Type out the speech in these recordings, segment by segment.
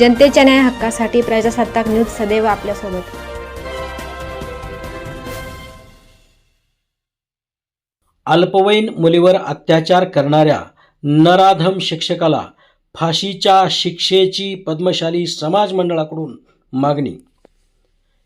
जनतेच्या न्याय हक्कासाठी प्रजासत्ताक न्यूज सदैव आपल्यासोबत. अल्पवयीन मुलीवर अत्याचार करणाऱ्या नराधम शिक्षकाला फाशीच्या शिक्षेची पद्मशाली समाज मंडळाकडून मागणी.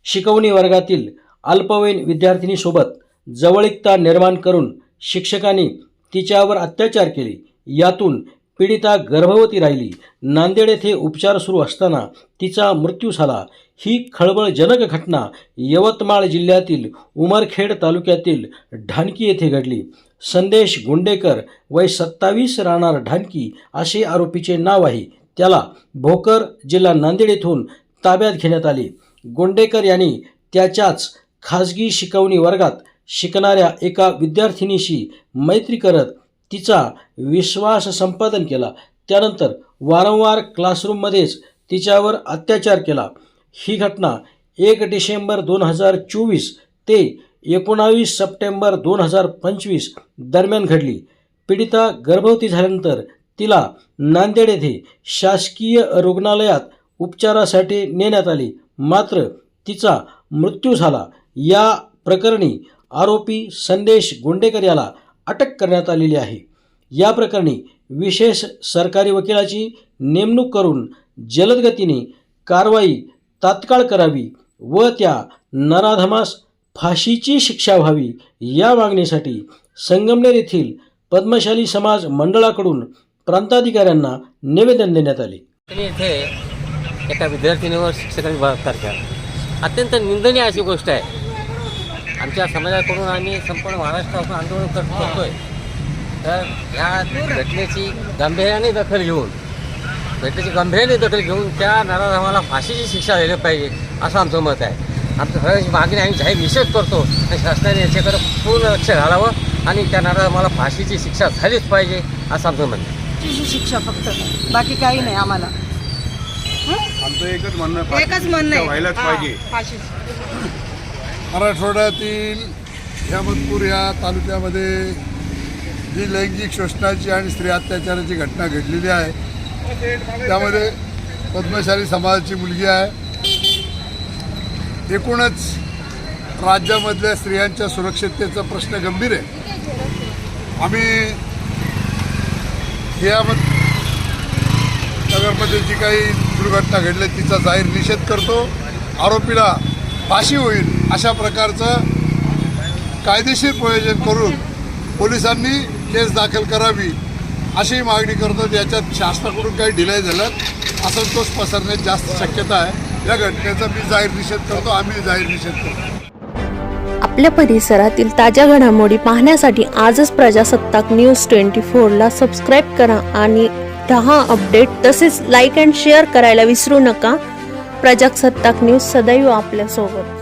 शिकवणी वर्गातील अल्पवयीन विद्यार्थिनीसोबत जवळीकता निर्माण करून शिक्षकांनी तिच्यावर अत्याचार केले. यातून पीडिता गर्भवती राहिली. नांदेड येथे उपचार सुरू असताना तिचा मृत्यू झाला. ही खळबळजनक घटना यवतमाळ जिल्ह्यातील उमरखेड तालुक्यातील ढानकी येथे घडली. संदेश गुंडेकर वय सत्तावीस राहणार ढानकी असे आरोपीचे नाव आहे. त्याला भोकर जिल्हा नांदेड येथून ताब्यात घेण्यात आले. गोंडेकर यांनी त्याच्याच खाजगी शिकवणी वर्गात शिकणाऱ्या एका विद्यार्थिनीशी मैत्री करत तिचा विश्वास संपादन केला. त्यानंतर वारंवार क्लासरूममध्येच तिच्यावर अत्याचार केला. ही घटना एक डिसेंबर दोन हजार चोवीस ते एकोणावीस सप्टेंबर दोन हजार पंचवीस दरम्यान घडली. पीडिता गर्भवती झाल्यानंतर तिला नांदेड येथे शासकीय रुग्णालयात उपचारासाठी नेण्यात आली. मात्र तिचा मृत्यू झाला. या प्रकरणी आरोपी संदेश गोंडेकर याला अटक करण्यात आलेली आहे. या प्रकरणी विशेष सरकारी वकिलाची नेमणूक करून जलदगतीने कारवाई तात्काळ करावी व त्या नराधमास फाशीची शिक्षा व्हावी या मागणीसाठी संगमनेर येथील पद्मशाली समाज मंडळाकडून प्रांताधिकाऱ्यांना निवेदन देण्यात आले. इथे एका विद्यार्थिनीवर शिक्षकांनी बलात्कार केला. अत्यंत निंदनीय अशी गोष्ट आहे. आमच्या समाजाकडून आम्ही संपूर्ण महाराष्ट्रापासून आंदोलन करतोय. तर ह्या घटनेची गांभीर्याने दखल घेऊन घटनेची गांभीर्याने दखल घेऊन त्या नराधमाला फाशीची शिक्षा द्यायला पाहिजे असं आमचं मत आहे. आमचं सगळ्याची मागणी आम्ही जाहीर निषेध करतो आणि शासनाने याच्याकडे पूर्ण लक्ष घालावं आणि त्या नराधमाला फाशीची शिक्षा झालीच पाहिजे असं आमचं म्हणणं आहे. शिक्षा फक्त बाकी काही नाही आम्हाला. आमचं एकच म्हणणं आहे, एकच म्हणणं आहे. व्हायलाच पाहिजे. मराठवाड्यातील अहमदपूर या तालुक्यामध्ये जी लैंगिक शोषणाची आणि स्त्री अत्याचाराची घटना घडलेली आहे. त्यामध्ये पद्मशाली समाजाची मुलगी आहे. एकूणच राज्यामधल्या स्त्रियांच्या सुरक्षिततेचा प्रश्न गंभीर आहे. आम्ही अहमद नगरमध्ये जी काही दुर्घटना घडली तिचा जाहीर निषेध करतो. आरोपीला फाशी होईल अशा प्रकारचं कायदेशीर प्रयोजन करून पोलिसांनी केस दाखल करावी अशी मागणी करतो. याच्यात शासनाकडून काही डिले झाल्यात असंतोष पसरण्याची जास्त शक्यता आहे. या घटनेचा मी जाहीर निषेध करतो. आम्ही जाहीर निषेध करतो. आपल्या परिसरातील ताज्या घडामोडी पाहण्यासाठी आजच प्रजासत्ताक न्यूज ट्वेंटी फोरला सबस्क्राईब करा आणि दहा अपडेट तसेच लाईक अँड शेअर करायला विसरू नका. प्रजासत्ताक न्यूज सदैव आपल्यासोबत.